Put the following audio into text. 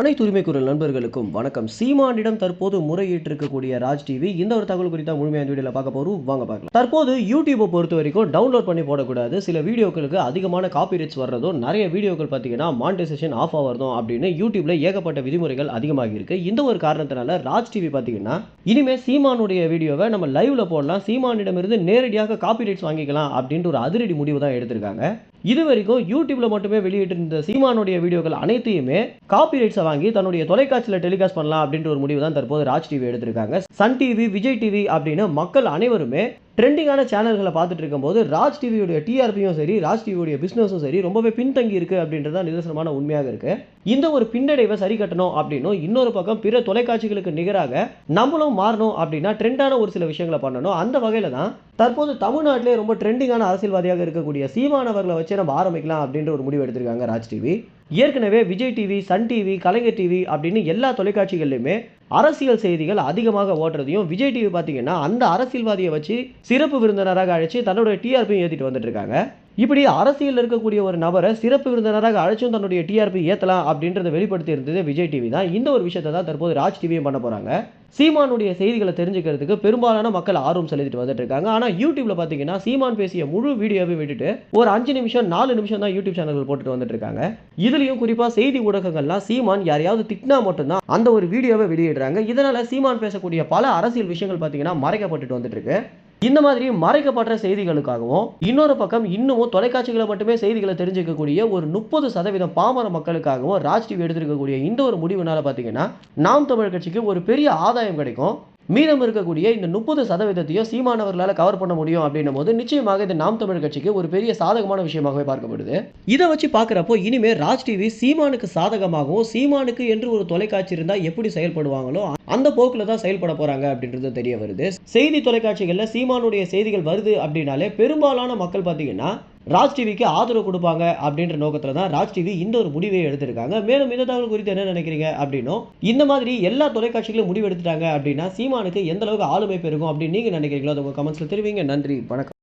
அனைத்து உரிமை குரல் நண்பர்களுக்கும் வணக்கம். சீமானிடம் தற்போது முறையீட்டு இருக்கக்கூடிய ராஜ் டிவி இந்த ஒரு தகவல் குறித்த முழுமையான வீடியோல பார்க்க போறோம். வாங்க பார்க்கலாம். தற்போது யூடியூப்பை பொறுத்த வரைக்கும் டவுன்லோட் பண்ணி போடக்கூடாது. சில வீடியோக்களுக்கு அதிகமான காப்பிரைட்ஸ் வர்றதும் நிறைய வீடியோக்கள் பார்த்தீங்கன்னா மானிட்டைசேஷன் ஆஃப் ஆகிறதும் அப்படின்னு யூடியூப்ல ஏகப்பட்ட விதிமுறைகள் அதிகமாக இருக்கு. இந்த ஒரு காரணத்தினால ராஜ் டிவி பார்த்தீங்கன்னா இனிமே சீமானுடைய வீடியோவை நம்ம லைவ்ல போடலாம். சீமானிடமிருந்து நேரடியாக காப்பிரைட்ஸ் வாங்கிக்கலாம் அப்படின்ற ஒரு அதிரடி முடிவு தான் எடுத்திருக்காங்க. இது வரைக்கும் யூடியூப்ல மட்டுமே வெளியிட்டு இருந்த சீமானுடைய வீடியோக்கள் அனைத்தையுமே காப்பிரைட்ஸை வாங்கி தன்னுடைய தொலைக்காட்சியில் டெலிகாஸ்ட் பண்ணலாம் அப்படின்ற ஒரு முடிவு தான் தற்போது ராஜ் டிவி எடுத்திருக்காங்க. சன் டிவி விஜய் டிவி அப்படின்னு மக்கள் அனைவருமே ட்ரெண்டிங்கான சேனல்களை பார்த்துட்டு இருக்கும்போது ராஜ் டிவியுடைய டிஆர்பியும் சரி ராஜ் டிவியுடைய பிஸ்னஸும் சரி ரொம்பவே பின்தங்கி இருக்கு அப்படின்றத நிதர்சனமான உண்மையாக இருக்கு. இந்த ஒரு பின்னடைவை சரி கட்டணும் அப்படின்னும் இன்னொரு பக்கம் பிற தொலைக்காட்சிகளுக்கு நிகராக நம்மளும் மாறணும் அப்படின்னா ட்ரெண்டான ஒரு சில விஷயங்களை பண்ணணும். அந்த வகையில் தான் தற்போது தமிழ்நாட்டிலே ரொம்ப ட்ரெண்டிங்கான அரசியல்வாதியாக இருக்கக்கூடிய சீமானவர்களை வச்சு நம்ம ஆரம்பிக்கலாம் அப்படின்ற ஒரு முடிவு எடுத்திருக்காங்க ராஜ் டிவி. ஏற்கனவே Vijay TV Sun TV Kalaignar TV அப்படின்னு எல்லா தொலைக்காட்சிகள்லையுமே அரசியல் செய்திகள் அதிகமாக ஓட்டுறதையும் விஜய் டிவி பார்த்தீங்கன்னா அந்த அரசியல்வாதியை வச்சு சிறப்பு விருந்தினராக அழைச்சி தன்னோட டிஆர்பியும் ஏற்றிட்டு வந்துட்டு இருக்காங்க. இப்படி அரசியலில் இருக்கக்கூடிய ஒரு நபரை சிறப்பு விருந்தினராக அழைச்சும் தன்னுடைய டிஆர்பி ஏற்றலாம் அப்படின்றத வெளிப்படுத்தி இருந்தது விஜய் டிவி தான். இந்த ஒரு விஷயத்தை தான் தற்போது ராஜ் டிவியும் பண்ண போகிறாங்க சீமானுடைய செய்திகளை தெரிஞ்சுக்கிறதுக்கு பெரும்பாலான மக்கள் ஆர்வம் செலுத்திட்டு வந்துட்டு இருக்காங்க. ஆனால் யூடியூப்ல பார்த்தீங்கன்னா சீமான் பேசிய முழு வீடியோவை விட்டுட்டு ஒரு அஞ்சு நிமிஷம் நாலு நிமிஷம் தான் யூடியூப் சேனல்கள் போட்டுட்டு வந்துட்டு இருக்காங்க. இதுலயும் குறிப்பாக செய்தி ஊடகங்கள்லாம் சீமான் யாரையாவது திட்டினா மட்டும்தான் அந்த ஒரு வீடியோவை வெளியிடுறாங்க. இதனால சீமான் பேசக்கூடிய பல அரசியல் விஷயங்கள் பார்த்தீங்கன்னா மறைக்கப்பட்டுட்டு வந்துட்டு இருக்கு. இந்த மாதிரி மறைக்கப்படுற செய்திகளுக்காகவும் இன்னொரு பக்கம் இன்னமும் தொலைக்காட்சிகளை மட்டுமே செய்திகளை தெரிஞ்சுக்கக்கூடிய ஒரு முப்பது சதவீதம் பாமர மக்களுக்காகவும் ராஜ் டிவி எடுத்திருக்கக்கூடிய இந்த ஒரு முடிவுனால பார்த்தீங்கன்னா நாம் தமிழ் கட்சிக்கு ஒரு பெரிய ஆதாயம் கிடைக்கும். மீதம் இருக்கக்கூடிய இந்த முப்பது சதவீதத்தையும் சீமானவர்களால் கவர் பண்ண முடியும் அப்படின்னும் போது நிச்சயமாக இது நாம் தமிழ் கட்சிக்கு ஒரு பெரிய சாதகமான விஷயமாகவே பார்க்கப்படுது. இதை வச்சு பார்க்குறப்போ இனிமே ராஜ் டிவி சீமானுக்கு சாதகமாகவும் சீமானுக்கு என்று ஒரு தொலைக்காட்சி இருந்தால் எப்படி செயல்படுவாங்களோ அந்த போக்கில் தான் செயல்பட போறாங்க அப்படின்றது தெரிய வருது. செய்தி தொலைக்காட்சிகளில் சீமானுடைய செய்திகள் வருது அப்படின்னாலே பெரும்பாலான மக்கள் பார்த்தீங்கன்னா ராஜ் டிவிக்கு ஆதரவு கொடுப்பாங்க அப்படின்ற நோக்கத்தில் தான் ராஜ் டிவி இந்த ஒரு முடிவை எடுத்திருக்காங்க. மேலும் இந்த தகவல் குறித்து என்ன நினைக்கிறீங்க அப்படின்னும் இந்த மாதிரி எல்லா தொலைக்காட்சிகளும் முடிவு எடுத்துட்டாங்க அப்படின்னா சீமானுக்கு எந்த அளவுக்கு ஆளுமை பெருகும் அப்படின்னு நீங்கள் நினைக்கிறீங்களோ அதை உங்கள் கமெண்ட்ஸில் தெரிவிங்க. நன்றி வணக்கம்.